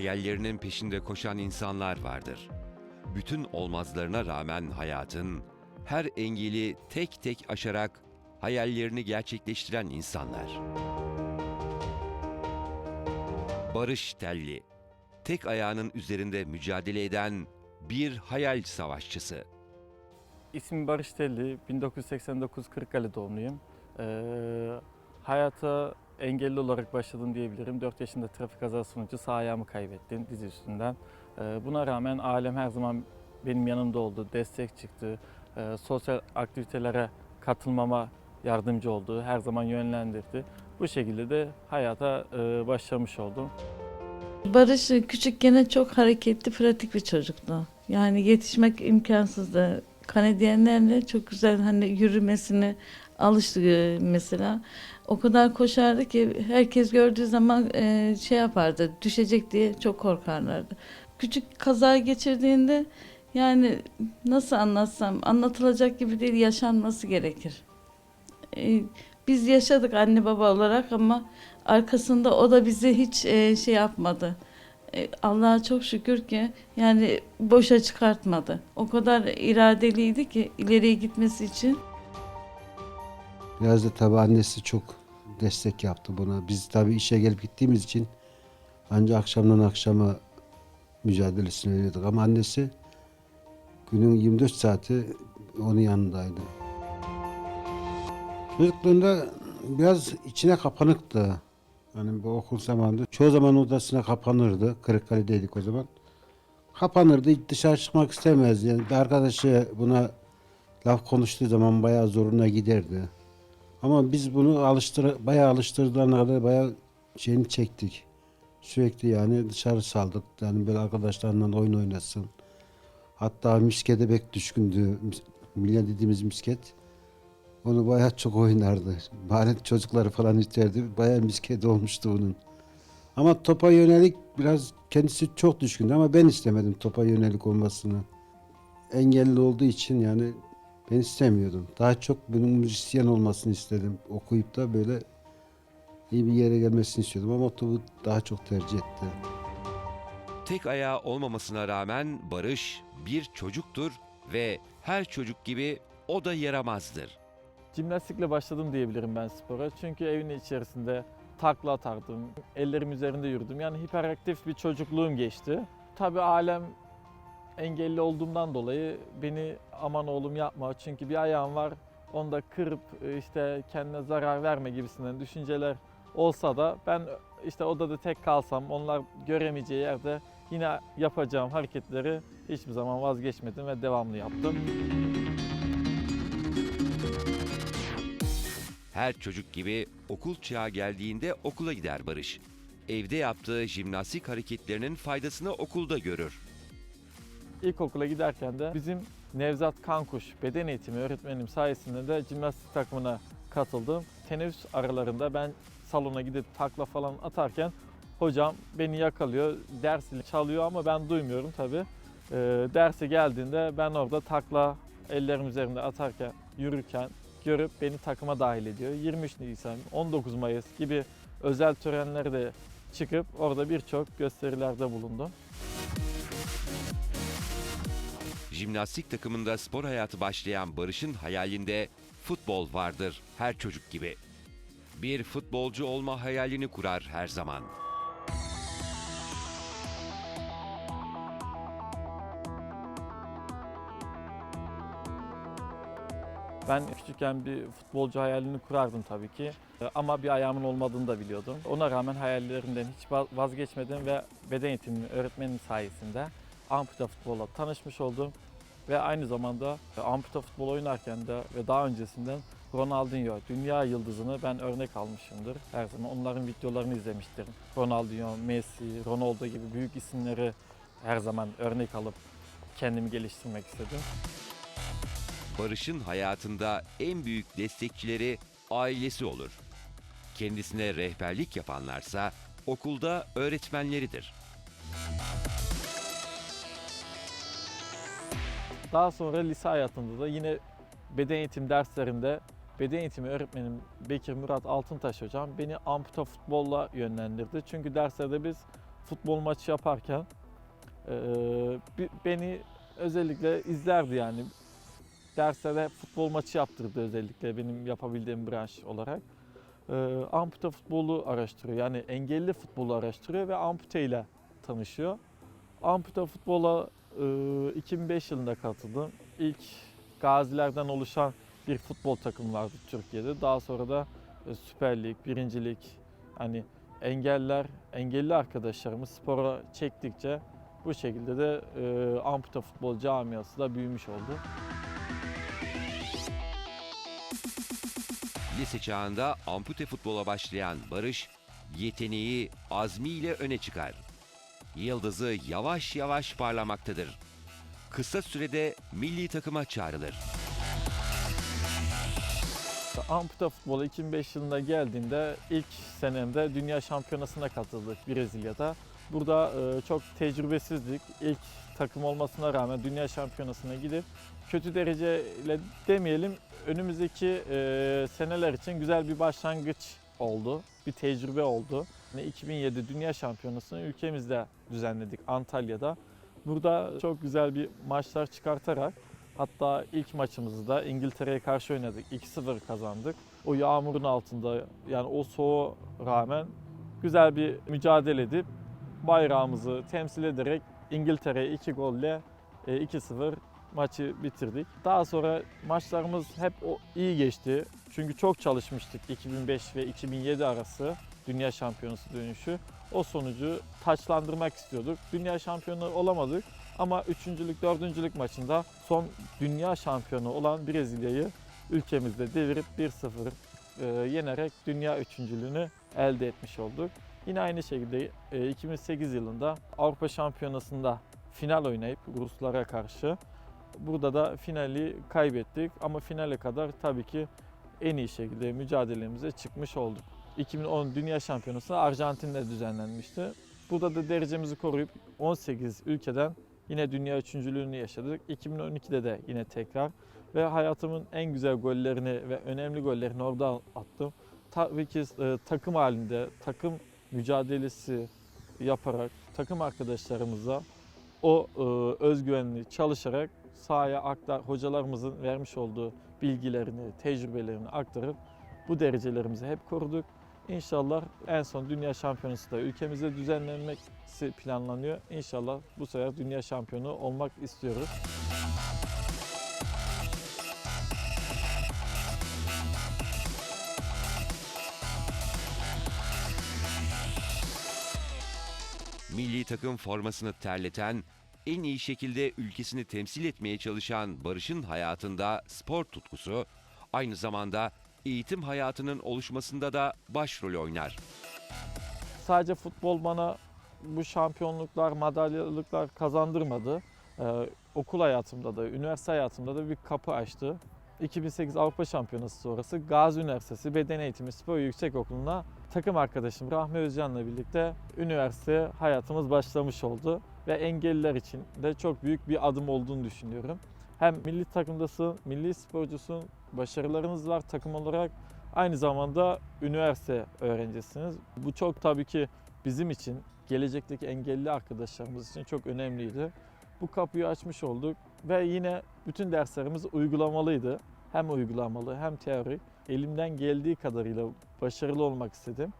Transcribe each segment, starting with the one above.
Hayallerinin peşinde koşan insanlar vardır. Bütün olmazlarına rağmen hayatın her engeli tek tek aşarak hayallerini gerçekleştiren insanlar. Barış Telli, tek ayağının üzerinde mücadele eden bir hayal savaşçısı. İsmim Barış Telli, 1989 Kırıkkale doğumluyum. Ee, hayata engelli olarak başladım diyebilirim. 4 yaşında trafik kazası sonucu sağ ayağımı kaybettim diz üstünden. Ee, buna rağmen ailem her zaman benim yanımda oldu, destek çıktı. Ee, sosyal aktivitelere katılmama yardımcı oldu, her zaman yönlendirdi. Bu şekilde de hayata e, başlamış oldum. Barış küçükken çok hareketli, pratik bir çocuktu. Yani yetişmek imkansızdı. Kanadyenlerle çok güzel hani yürümesini alıştı e, mesela. O kadar koşardı ki herkes gördüğü zaman e, şey yapardı, düşecek diye çok korkarlardı. Küçük kaza geçirdiğinde yani nasıl anlatsam anlatılacak gibi değil yaşanması gerekir. E, biz yaşadık anne baba olarak ama arkasında o da bizi hiç e, şey yapmadı. E, Allah'a çok şükür ki yani boşa çıkartmadı. O kadar iradeliydi ki ileriye gitmesi için. Biraz da tabii annesi çok destek yaptı buna. Biz tabii işe gelip gittiğimiz için ancak akşamdan akşama mücadelesini veriyorduk. Ama annesi günün 24 saati onun yanındaydı. Çocukluğunda biraz içine kapanıktı. Hani bu okul zamanında çoğu zaman odasına kapanırdı. Kırıkkale'deydik o zaman. Kapanırdı, dışarı çıkmak istemezdi. Yani bir arkadaşı buna laf konuştuğu zaman bayağı zoruna giderdi. Ama biz bunu alıştır bayağı alıştırdığına kadar bayağı şeyini çektik. Sürekli yani dışarı saldık. Yani böyle arkadaşlarla oyun oynasın. Hatta miskete pek düşkündü. Milya dediğimiz misket. Onu bayağı çok oynardı. Mahalle çocukları falan isterdi. Bayağı misket olmuştu onun. Ama topa yönelik biraz kendisi çok düşkündü ama ben istemedim topa yönelik olmasını. Engelli olduğu için yani ben istemiyordum. Daha çok bunun müzisyen olmasını istedim. Okuyup da böyle iyi bir yere gelmesini istiyordum ama topu daha çok tercih etti. Tek ayağı olmamasına rağmen Barış bir çocuktur ve her çocuk gibi o da yaramazdır. Jimnastikle başladım diyebilirim ben spora. Çünkü evin içerisinde takla atardım, ellerim üzerinde yürüdüm. Yani hiperaktif bir çocukluğum geçti. Tabii alem engelli olduğumdan dolayı beni aman oğlum yapma çünkü bir ayağım var onu da kırıp e, işte kendine zarar verme gibisinden düşünceler olsa da ben işte odada tek kalsam onlar göremeyeceği yerde yine yapacağım hareketleri hiçbir zaman vazgeçmedim ve devamlı yaptım. Her çocuk gibi okul çağı geldiğinde okula gider Barış. Evde yaptığı jimnastik hareketlerinin faydasını okulda görür. İlkokula giderken de bizim Nevzat Kankuş beden eğitimi öğretmenim sayesinde de jimnastik takımına katıldım. Teneffüs aralarında ben salona gidip takla falan atarken hocam beni yakalıyor, ders çalıyor ama ben duymuyorum tabii. Ee, derse geldiğinde ben orada takla ellerim üzerinde atarken, yürürken görüp beni takıma dahil ediyor. 23 Nisan, 19 Mayıs gibi özel törenlere de çıkıp orada birçok gösterilerde bulundum. Jimnastik takımında spor hayatı başlayan Barış'ın hayalinde futbol vardır her çocuk gibi. Bir futbolcu olma hayalini kurar her zaman. Ben küçükken bir futbolcu hayalini kurardım tabii ki. Ama bir ayağımın olmadığını da biliyordum. Ona rağmen hayallerimden hiç va- vazgeçmedim ve beden eğitimi öğretmenim sayesinde ampute futbolla tanışmış oldum. Ve aynı zamanda e, ampute futbol oynarken de ve daha öncesinden Ronaldinho, dünya yıldızını ben örnek almışımdır. Her zaman onların videolarını izlemiştir. Ronaldinho, Messi, Ronaldo gibi büyük isimleri her zaman örnek alıp kendimi geliştirmek istedim. Barış'ın hayatında en büyük destekçileri ailesi olur. Kendisine rehberlik yapanlarsa okulda öğretmenleridir. Daha sonra lise hayatımda da yine beden eğitim derslerinde beden eğitimi öğretmenim Bekir Murat Altıntaş hocam beni amputa futbolla yönlendirdi. Çünkü derslerde biz futbol maçı yaparken e, beni özellikle izlerdi yani. Derslerde futbol maçı yaptırdı özellikle benim yapabildiğim branş olarak. E, ampute futbolu araştırıyor. Yani engelli futbolu araştırıyor ve ampute ile tanışıyor. Ampute futbola 2005 yılında katıldım. İlk gazilerden oluşan bir futbol takımı vardı Türkiye'de. Daha sonra da e, Süper Lig, Birincilik, hani engeller, engelli arkadaşlarımız spora çektikçe bu şekilde de e, ampute futbol camiası da büyümüş oldu. Lise çağında ampute futbola başlayan Barış, yeteneği, azmiyle öne çıkar. Yıldızı yavaş yavaş parlamaktadır. Kısa sürede milli takıma çağrılır. Ampute futbola 2005 yılında geldiğimde ilk senemde dünya şampiyonasına katıldık Brezilya'da. Burada e, çok tecrübesizdik. İlk takım olmasına rağmen dünya şampiyonasına gidip kötü dereceyle demeyelim önümüzdeki e, seneler için güzel bir başlangıç oldu. Bir tecrübe oldu. Yani 2007 Dünya Şampiyonası'nı ülkemizde düzenledik Antalya'da. Burada çok güzel bir maçlar çıkartarak Hatta ilk maçımızı da İngiltere'ye karşı oynadık. 2-0 kazandık. O yağmurun altında yani o soğuğa rağmen güzel bir mücadele edip bayrağımızı temsil ederek İngiltere'ye 2 golle e, 2-0 maçı bitirdik. Daha sonra maçlarımız hep o iyi geçti. Çünkü çok çalışmıştık 2005 ve 2007 arası Dünya Şampiyonası dönüşü. O sonucu taçlandırmak istiyorduk. Dünya şampiyonu olamadık ama üçüncülük, dördüncülük maçında son dünya şampiyonu olan Brezilya'yı ülkemizde devirip 1-0 e, yenerek dünya üçüncülüğünü elde etmiş olduk. Yine aynı şekilde e, 2008 yılında Avrupa Şampiyonası'nda final oynayıp Ruslara karşı burada da finali kaybettik ama finale kadar tabii ki en iyi şekilde mücadelemize çıkmış olduk. 2010 Dünya Şampiyonası Arjantin'de düzenlenmişti. Burada da derecemizi koruyup 18 ülkeden yine dünya üçüncülüğünü yaşadık. 2012'de de yine tekrar ve hayatımın en güzel gollerini ve önemli gollerini orada attım. Tabii ki e, takım halinde, takım mücadelesi yaparak takım arkadaşlarımıza o e, özgüvenli çalışarak sahaya aktar, hocalarımızın vermiş olduğu bilgilerini, tecrübelerini aktarıp bu derecelerimizi hep koruduk. İnşallah en son dünya şampiyonası da ülkemizde düzenlenmesi planlanıyor. İnşallah bu sefer dünya şampiyonu olmak istiyoruz. Milli takım formasını terleten, en iyi şekilde ülkesini temsil etmeye çalışan Barış'ın hayatında spor tutkusu, aynı zamanda eğitim hayatının oluşmasında da başrol oynar. Sadece futbol bana bu şampiyonluklar, madalyalıklar kazandırmadı. Ee, okul hayatımda da, üniversite hayatımda da bir kapı açtı. 2008 Avrupa Şampiyonası sonrası Gazi Üniversitesi Beden Eğitimi Spor Yüksekokulu'na takım arkadaşım Rahmi Özcan'la birlikte üniversite hayatımız başlamış oldu. Ve engelliler için de çok büyük bir adım olduğunu düşünüyorum. Hem milli takımdasın, milli sporcusun, başarılarınız var takım olarak. Aynı zamanda üniversite öğrencisiniz. Bu çok tabii ki bizim için, gelecekteki engelli arkadaşlarımız için çok önemliydi. Bu kapıyı açmış olduk ve yine bütün derslerimiz uygulamalıydı. Hem uygulamalı hem teorik. Elimden geldiği kadarıyla başarılı olmak istedim.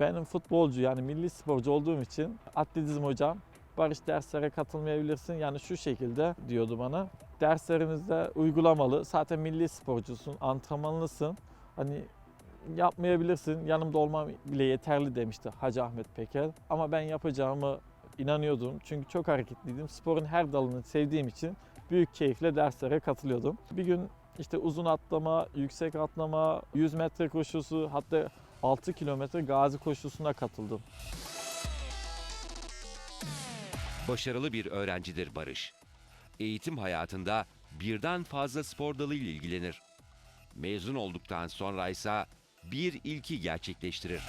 Benim futbolcu yani milli sporcu olduğum için atletizm hocam Barış derslere katılmayabilirsin. Yani şu şekilde diyordu bana. Derslerimizde uygulamalı. Zaten milli sporcusun, antrenmanlısın. Hani yapmayabilirsin. Yanımda olmam bile yeterli demişti Hacı Ahmet Peker. Ama ben yapacağımı inanıyordum. Çünkü çok hareketliydim. Sporun her dalını sevdiğim için büyük keyifle derslere katılıyordum. Bir gün işte uzun atlama, yüksek atlama, 100 metre koşusu hatta 6 kilometre gazi koşusuna katıldım. Başarılı bir öğrencidir Barış. Eğitim hayatında birden fazla spor dalıyla ilgilenir. Mezun olduktan sonra ise bir ilki gerçekleştirir.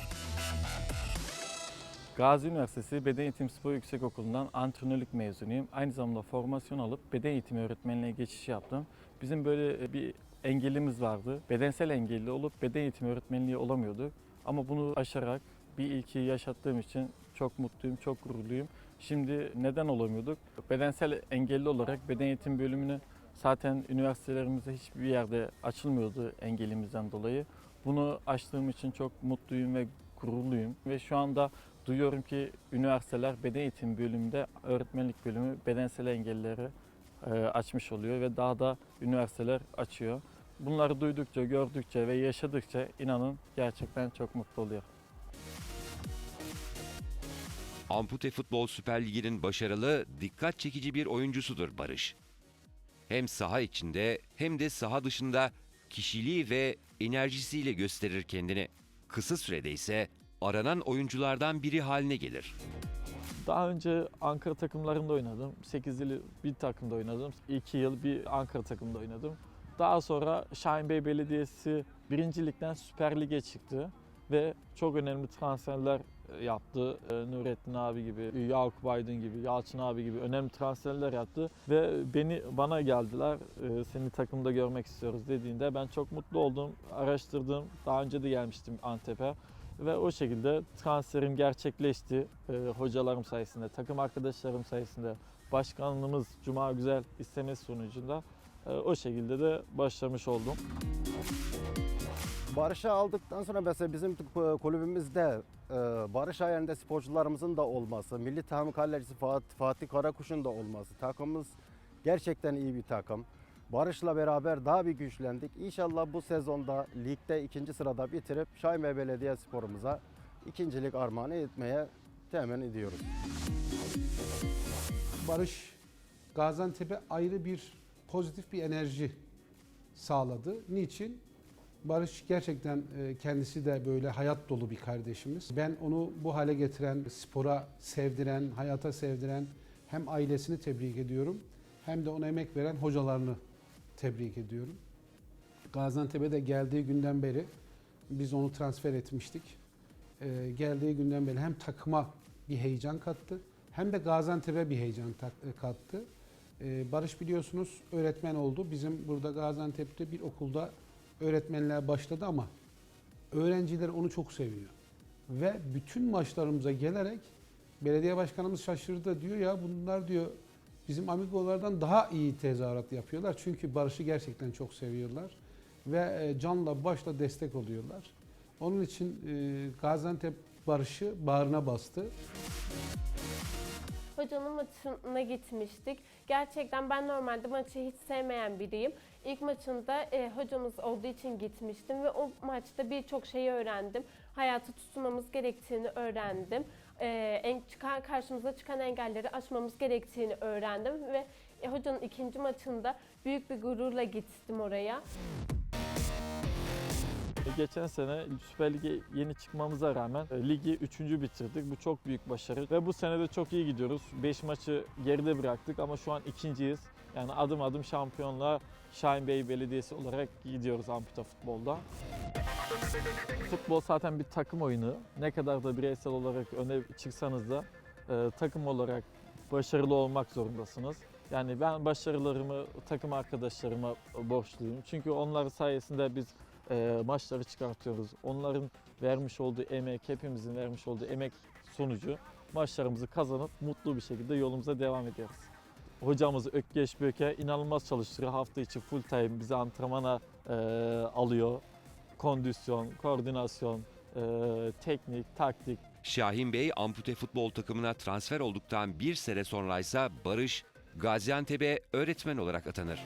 Gazi Üniversitesi Beden Eğitimi Spor Yüksekokulu'ndan antrenörlük mezunuyum. Aynı zamanda formasyon alıp beden eğitimi öğretmenliğe geçiş yaptım. Bizim böyle bir engelimiz vardı. Bedensel engelli olup beden eğitimi öğretmenliği olamıyorduk. Ama bunu aşarak bir ilki yaşattığım için çok mutluyum, çok gururluyum. Şimdi neden olamıyorduk? Bedensel engelli olarak beden eğitim bölümünü zaten üniversitelerimizde hiçbir yerde açılmıyordu engelimizden dolayı. Bunu açtığım için çok mutluyum ve gururluyum. Ve şu anda duyuyorum ki üniversiteler beden eğitim bölümünde öğretmenlik bölümü bedensel engellileri e, açmış oluyor ve daha da üniversiteler açıyor. Bunları duydukça, gördükçe ve yaşadıkça inanın gerçekten çok mutlu oluyor. Ampute Futbol Süper Ligi'nin başarılı, dikkat çekici bir oyuncusudur Barış. Hem saha içinde hem de saha dışında kişiliği ve enerjisiyle gösterir kendini. Kısa sürede ise aranan oyunculardan biri haline gelir. Daha önce Ankara takımlarında oynadım. 8 yıl bir takımda oynadım. 2 yıl bir Ankara takımda oynadım. Daha sonra Şahin Bey Belediyesi 1. Lig'den Süper Lig'e çıktı ve çok önemli transferler yaptı. Ee, Nurettin abi gibi, Yakup Aydın gibi, Yalçın abi gibi önemli transferler yaptı ve beni bana geldiler. Ee, Seni takımda görmek istiyoruz dediğinde ben çok mutlu oldum. Araştırdım. Daha önce de gelmiştim Antep'e. Ve o şekilde transferim gerçekleşti. Ee, hocalarım sayesinde, takım arkadaşlarım sayesinde, başkanlığımız Cuma Güzel istemesi sonucunda e, o şekilde de başlamış oldum. Barış'ı aldıktan sonra mesela bizim kulübümüzde e, Barış ayarında sporcularımızın da olması, milli takım kalecisi Fatih, Fatih Karakuş'un da olması, takımımız gerçekten iyi bir takım. Barış'la beraber daha bir güçlendik. İnşallah bu sezonda ligde ikinci sırada bitirip ve Belediye Sporumuza ikincilik armağanı etmeye temin ediyoruz. Barış Gaziantep'e ayrı bir pozitif bir enerji sağladı. Niçin? Barış gerçekten e, kendisi de böyle hayat dolu bir kardeşimiz. Ben onu bu hale getiren, spora sevdiren, hayata sevdiren hem ailesini tebrik ediyorum hem de ona emek veren hocalarını tebrik ediyorum. Gaziantep'e de geldiği günden beri biz onu transfer etmiştik. Ee, geldiği günden beri hem takıma bir heyecan kattı hem de Gaziantep'e bir heyecan e, kattı. Ee, Barış biliyorsunuz öğretmen oldu. Bizim burada Gaziantep'te bir okulda öğretmenler başladı ama öğrenciler onu çok seviyor. Ve bütün maçlarımıza gelerek belediye başkanımız şaşırdı diyor ya bunlar diyor bizim amigolardan daha iyi tezahürat yapıyorlar. Çünkü Barış'ı gerçekten çok seviyorlar ve e, canla başla destek oluyorlar. Onun için e, Gaziantep Barış'ı bağrına bastı. Hocanın maçına gitmiştik. Gerçekten ben normalde maçı hiç sevmeyen biriyim. İlk maçında e, hocamız olduğu için gitmiştim ve o maçta birçok şeyi öğrendim. Hayatı tutunmamız gerektiğini öğrendim. E, en çıkan karşımıza çıkan engelleri aşmamız gerektiğini öğrendim ve e, hocanın ikinci maçında büyük bir gururla gittim oraya. Geçen sene Süper Lig'e yeni çıkmamıza rağmen e, ligi 3. bitirdik. Bu çok büyük başarı ve bu sene de çok iyi gidiyoruz. 5 maçı geride bıraktık ama şu an ikinciyiz. Yani adım adım şampiyonluğa Şahin Bey Belediyesi olarak gidiyoruz amputa futbolda. Futbol zaten bir takım oyunu. Ne kadar da bireysel olarak öne çıksanız da e, takım olarak başarılı olmak zorundasınız. Yani ben başarılarımı takım arkadaşlarıma borçluyum. Çünkü onlar sayesinde biz e, maçları çıkartıyoruz. Onların vermiş olduğu emek, hepimizin vermiş olduğu emek sonucu maçlarımızı kazanıp mutlu bir şekilde yolumuza devam ediyoruz. Hocamız Ökkeş Böke inanılmaz çalıştırıyor. Hafta içi full time bizi antrenmana e, alıyor. Kondisyon, koordinasyon, e, teknik, taktik, Şahin Bey ampute futbol takımına transfer olduktan bir sene sonraysa Barış Gaziantep'e öğretmen olarak atanır.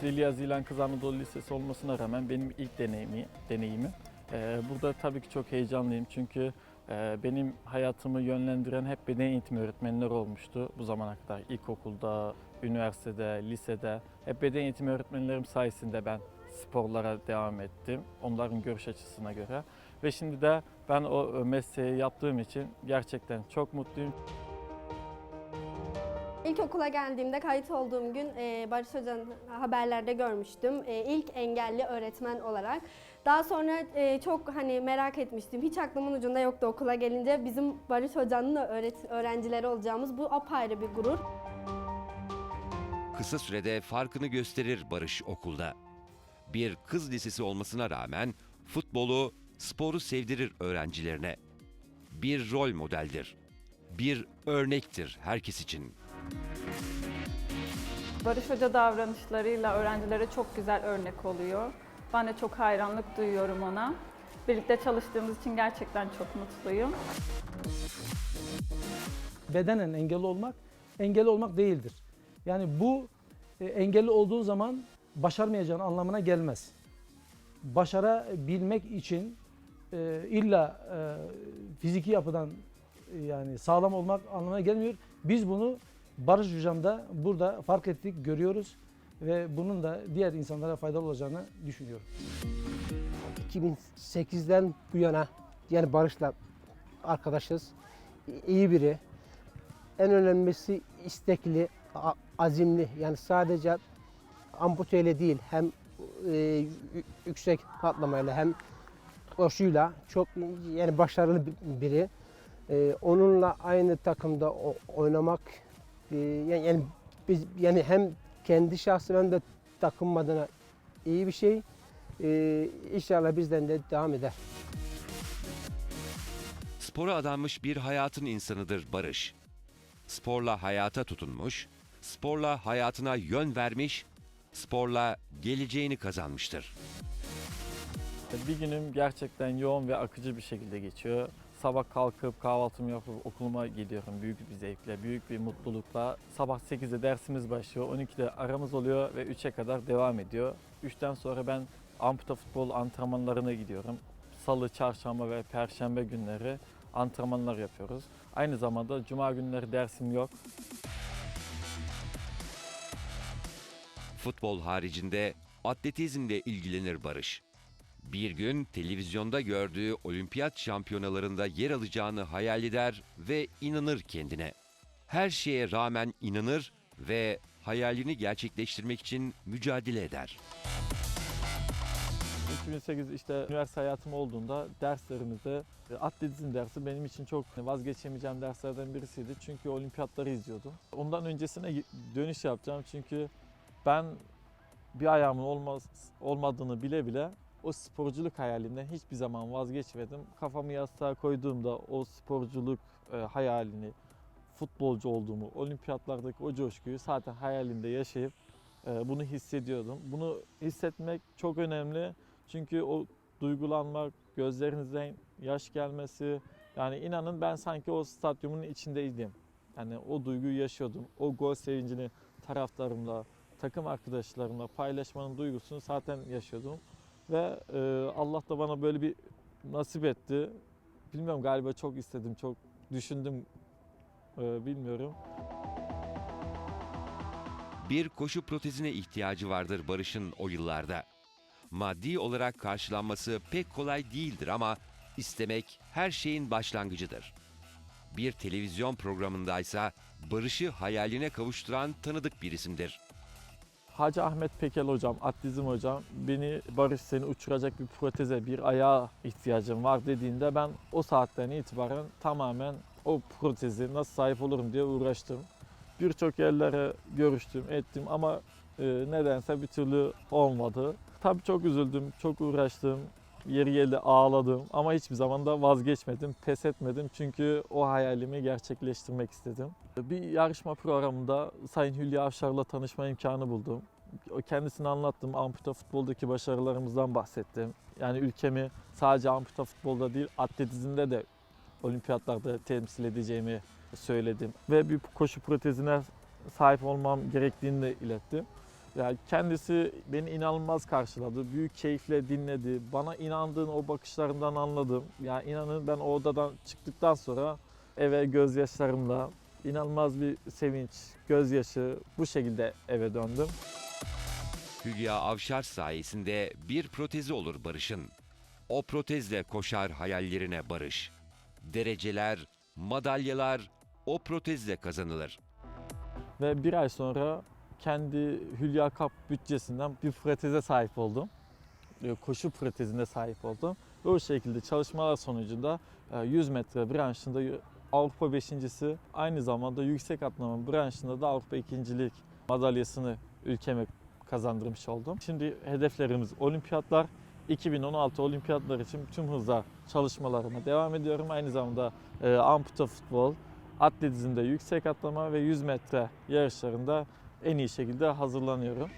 Zeliha Zilan Kız Anadolu Lisesi olmasına rağmen benim ilk deneyimi, deneyimi. Ee, burada tabii ki çok heyecanlıyım çünkü e, benim hayatımı yönlendiren hep beden eğitimi öğretmenleri olmuştu bu zamana kadar. İlkokulda, üniversitede, lisede hep beden eğitimi öğretmenlerim sayesinde ben sporlara devam ettim. Onların görüş açısına göre. Ve şimdi de ben o mesleği yaptığım için gerçekten çok mutluyum. İlkokula geldiğimde kayıt olduğum gün e, Barış Hoca'nın haberlerde görmüştüm. E, ilk engelli öğretmen olarak. Daha sonra e, çok hani merak etmiştim. Hiç aklımın ucunda yoktu okula gelince bizim Barış Hoca'nın öğret- öğrencileri olacağımız. Bu apayrı bir gurur. Kısa sürede farkını gösterir Barış okulda. Bir kız lisesi olmasına rağmen futbolu sporu sevdirir öğrencilerine. Bir rol modeldir. Bir örnektir herkes için. Barış Hoca davranışlarıyla öğrencilere çok güzel örnek oluyor. Ben de çok hayranlık duyuyorum ona. Birlikte çalıştığımız için gerçekten çok mutluyum. bedenen engelli olmak engelli olmak değildir. Yani bu e, engelli olduğu zaman başarmayacağın anlamına gelmez. Başarabilmek için e, illa e, fiziki yapıdan e, yani sağlam olmak anlamına gelmiyor. Biz bunu Barış Hocam'da burada fark ettik, görüyoruz ve bunun da diğer insanlara faydalı olacağını düşünüyorum. 2008'den bu yana yani Barış'la arkadaşız. İyi biri. En önemlisi istekli, azimli. Yani sadece amputeyle değil hem e, yü- yüksek patlamayla hem koşuyla çok yani başarılı bir- biri. E, onunla aynı takımda oynamak e, yani, yani biz yani hem kendi şahsım hem de takım adına iyi bir şey. Ee, inşallah bizden de devam eder. Spora adanmış bir hayatın insanıdır Barış. Sporla hayata tutunmuş, sporla hayatına yön vermiş, sporla geleceğini kazanmıştır. Bir günüm gerçekten yoğun ve akıcı bir şekilde geçiyor. Sabah kalkıp kahvaltımı yapıp okuluma gidiyorum büyük bir zevkle, büyük bir mutlulukla. Sabah 8'de dersimiz başlıyor, 12'de aramız oluyor ve 3'e kadar devam ediyor. 3'ten sonra ben amputa futbol antrenmanlarına gidiyorum. Salı, çarşamba ve perşembe günleri antrenmanlar yapıyoruz. Aynı zamanda cuma günleri dersim yok. Futbol haricinde atletizmle ilgilenir Barış. Bir gün televizyonda gördüğü olimpiyat şampiyonalarında yer alacağını hayal eder ve inanır kendine. Her şeye rağmen inanır ve hayalini gerçekleştirmek için mücadele eder. 2008 işte üniversite hayatım olduğunda derslerimizde atletizm dersi benim için çok vazgeçemeyeceğim derslerden birisiydi. Çünkü olimpiyatları izliyordum. Ondan öncesine dönüş yapacağım çünkü ben bir ayağımın olmaz, olmadığını bile bile o sporculuk hayalinden hiçbir zaman vazgeçmedim. Kafamı yastığa koyduğumda o sporculuk e, hayalini, futbolcu olduğumu, olimpiyatlardaki o coşkuyu zaten hayalimde yaşayıp e, bunu hissediyordum. Bunu hissetmek çok önemli. Çünkü o duygulanmak, gözlerinizden yaş gelmesi, yani inanın ben sanki o stadyumun içindeydim. Yani o duyguyu yaşıyordum. O gol sevincini taraftarımla, takım arkadaşlarımla paylaşmanın duygusunu zaten yaşıyordum. Ve e, Allah da bana böyle bir nasip etti. Bilmiyorum galiba çok istedim, çok düşündüm, e, bilmiyorum. Bir koşu protezine ihtiyacı vardır Barış'ın o yıllarda. Maddi olarak karşılanması pek kolay değildir ama istemek her şeyin başlangıcıdır. Bir televizyon programındaysa Barış'ı hayaline kavuşturan tanıdık bir isimdir. Hacı Ahmet Pekel hocam, atletizm hocam beni Barış seni uçuracak bir proteze, bir ayağa ihtiyacım var dediğinde ben o saatten itibaren tamamen o protezi nasıl sahip olurum diye uğraştım. Birçok yerlere görüştüm, ettim ama e, nedense bir türlü olmadı. Tabii çok üzüldüm, çok uğraştım. Yeri geldi ağladım ama hiçbir zaman da vazgeçmedim, pes etmedim çünkü o hayalimi gerçekleştirmek istedim. Bir yarışma programında Sayın Hülya Avşar'la tanışma imkanı buldum. O Kendisine anlattım, amputa futboldaki başarılarımızdan bahsettim. Yani ülkemi sadece amputa futbolda değil, atletizmde de olimpiyatlarda temsil edeceğimi söyledim. Ve bir koşu protezine sahip olmam gerektiğini de ilettim. Yani kendisi beni inanılmaz karşıladı. Büyük keyifle dinledi. Bana inandığın o bakışlarından anladım. Yani inanın ben o odadan çıktıktan sonra eve gözyaşlarımla inanılmaz bir sevinç, gözyaşı bu şekilde eve döndüm. Hülya Avşar sayesinde bir protezi olur Barış'ın. O protezle koşar hayallerine Barış. Dereceler, madalyalar o protezle kazanılır. Ve bir ay sonra kendi Hülya Kap bütçesinden bir proteze sahip oldum. E, Koşu protezine sahip oldum. Ve o şekilde çalışmalar sonucunda e, 100 metre branşında Avrupa beşincisi aynı zamanda yüksek atlama branşında da Avrupa ikincilik madalyasını ülkeme kazandırmış oldum. Şimdi hedeflerimiz olimpiyatlar. 2016 olimpiyatlar için tüm hızla çalışmalarıma devam ediyorum. Aynı zamanda e, amputa futbol, atletizmde yüksek atlama ve 100 metre yarışlarında en iyi şekilde hazırlanıyorum.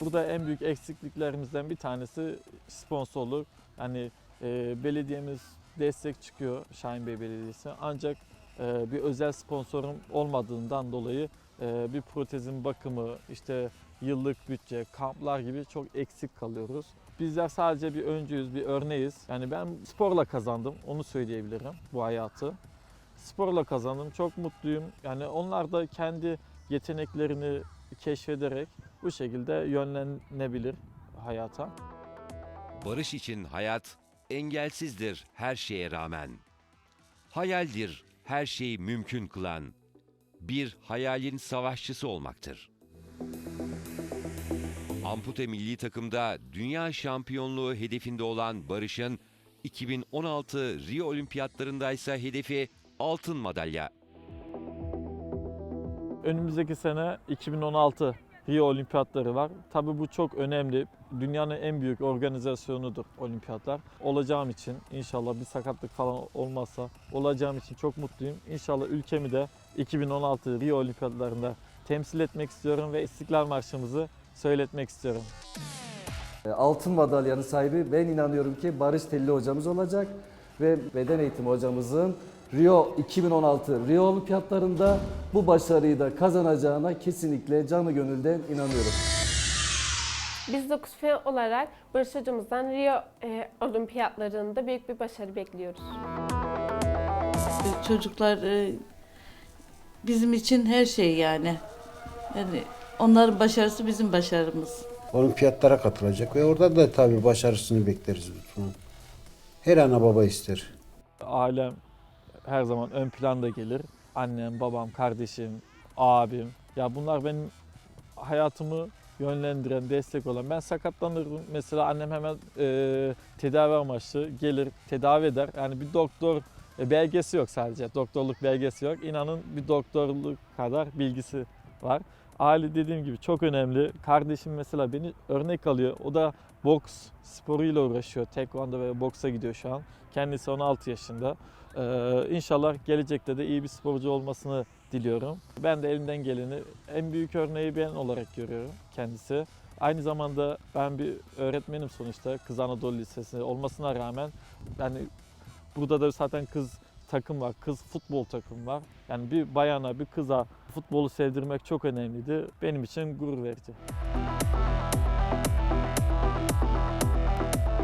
Burada en büyük eksikliklerimizden bir tanesi sponsorluk. Yani e, belediyemiz destek çıkıyor Şahin Bey Belediyesi. Ancak e, bir özel sponsorum olmadığından dolayı e, bir protezin bakımı, işte yıllık bütçe, kamplar gibi çok eksik kalıyoruz. Bizler sadece bir öncüyüz, bir örneğiz. Yani ben sporla kazandım, onu söyleyebilirim bu hayatı. Sporla kazandım, çok mutluyum. Yani onlar da kendi yeteneklerini keşfederek bu şekilde yönlenebilir hayata. Barış için hayat engelsizdir her şeye rağmen. Hayaldir her şeyi mümkün kılan. Bir hayalin savaşçısı olmaktır. Ampute milli takımda dünya şampiyonluğu hedefinde olan Barış'ın 2016 Rio Olimpiyatlarında ise hedefi altın madalya. Önümüzdeki sene 2016 Rio Olimpiyatları var. Tabii bu çok önemli. Dünyanın en büyük organizasyonudur olimpiyatlar. Olacağım için inşallah bir sakatlık falan olmazsa olacağım için çok mutluyum. İnşallah ülkemi de 2016 Rio Olimpiyatlarında temsil etmek istiyorum ve İstiklal Marşımızı söyletmek istiyorum. Altın madalyanın sahibi ben inanıyorum ki Barış Telli hocamız olacak ve beden eğitimi hocamızın Rio 2016 Rio Olimpiyatlarında bu başarıyı da kazanacağına kesinlikle canı gönülden inanıyorum. Biz 9 F olarak Barış hocamızdan Rio e, olimpiyatlarında büyük bir başarı bekliyoruz. Çocuklar e, bizim için her şey yani. Yani onların başarısı bizim başarımız. Olimpiyatlara katılacak ve orada da tabii başarısını bekleriz. Her ana baba ister. Ailem her zaman ön planda gelir. Annem, babam, kardeşim, abim. Ya bunlar benim hayatımı yönlendiren, destek olan. Ben sakatlanırım. Mesela annem hemen e, tedavi amaçlı gelir, tedavi eder. Yani bir doktor e, belgesi yok sadece. Doktorluk belgesi yok. İnanın bir doktorluk kadar bilgisi var. Aile dediğim gibi çok önemli. Kardeşim mesela beni örnek alıyor. O da boks sporuyla uğraşıyor. Tekvando ve boksa gidiyor şu an. Kendisi 16 yaşında. Ee, inşallah gelecekte de iyi bir sporcu olmasını diliyorum. Ben de elimden geleni en büyük örneği ben olarak görüyorum kendisi. Aynı zamanda ben bir öğretmenim sonuçta Kız Anadolu Lisesi olmasına rağmen yani burada da zaten kız takım var, kız futbol takım var. Yani bir bayana, bir kıza futbolu sevdirmek çok önemliydi. Benim için gurur verici.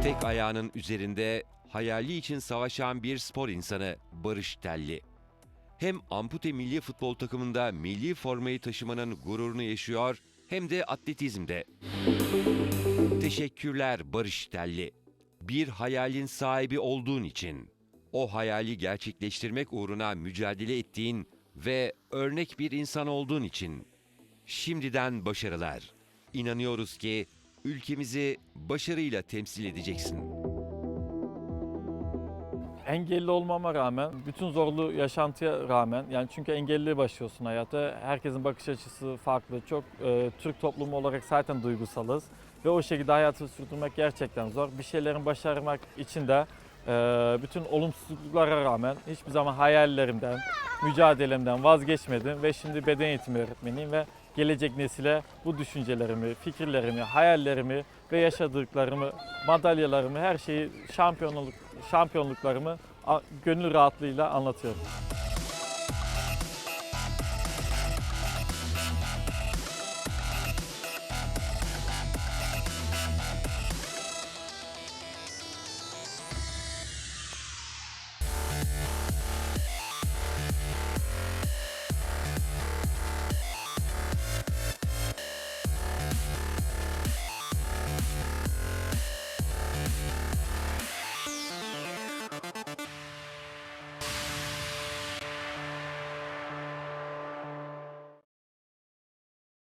Tek ayağının üzerinde hayali için savaşan bir spor insanı Barış Telli. Hem ampute milli futbol takımında milli formayı taşımanın gururunu yaşıyor hem de atletizmde. Teşekkürler Barış Telli. Bir hayalin sahibi olduğun için. O hayali gerçekleştirmek uğruna mücadele ettiğin ve örnek bir insan olduğun için. Şimdiden başarılar. İnanıyoruz ki ülkemizi başarıyla temsil edeceksin. Engelli olmama rağmen, bütün zorlu yaşantıya rağmen, yani çünkü engelli başlıyorsun hayata. Herkesin bakış açısı farklı. Çok e, Türk toplumu olarak zaten duygusalız. Ve o şekilde hayatı sürdürmek gerçekten zor. Bir şeylerin başarmak için de bütün olumsuzluklara rağmen hiçbir zaman hayallerimden, mücadelemden vazgeçmedim. Ve şimdi beden eğitimi öğretmeniyim ve gelecek nesile bu düşüncelerimi, fikirlerimi, hayallerimi ve yaşadıklarımı, madalyalarımı, her şeyi şampiyonluk şampiyonluklarımı gönül rahatlığıyla anlatıyorum.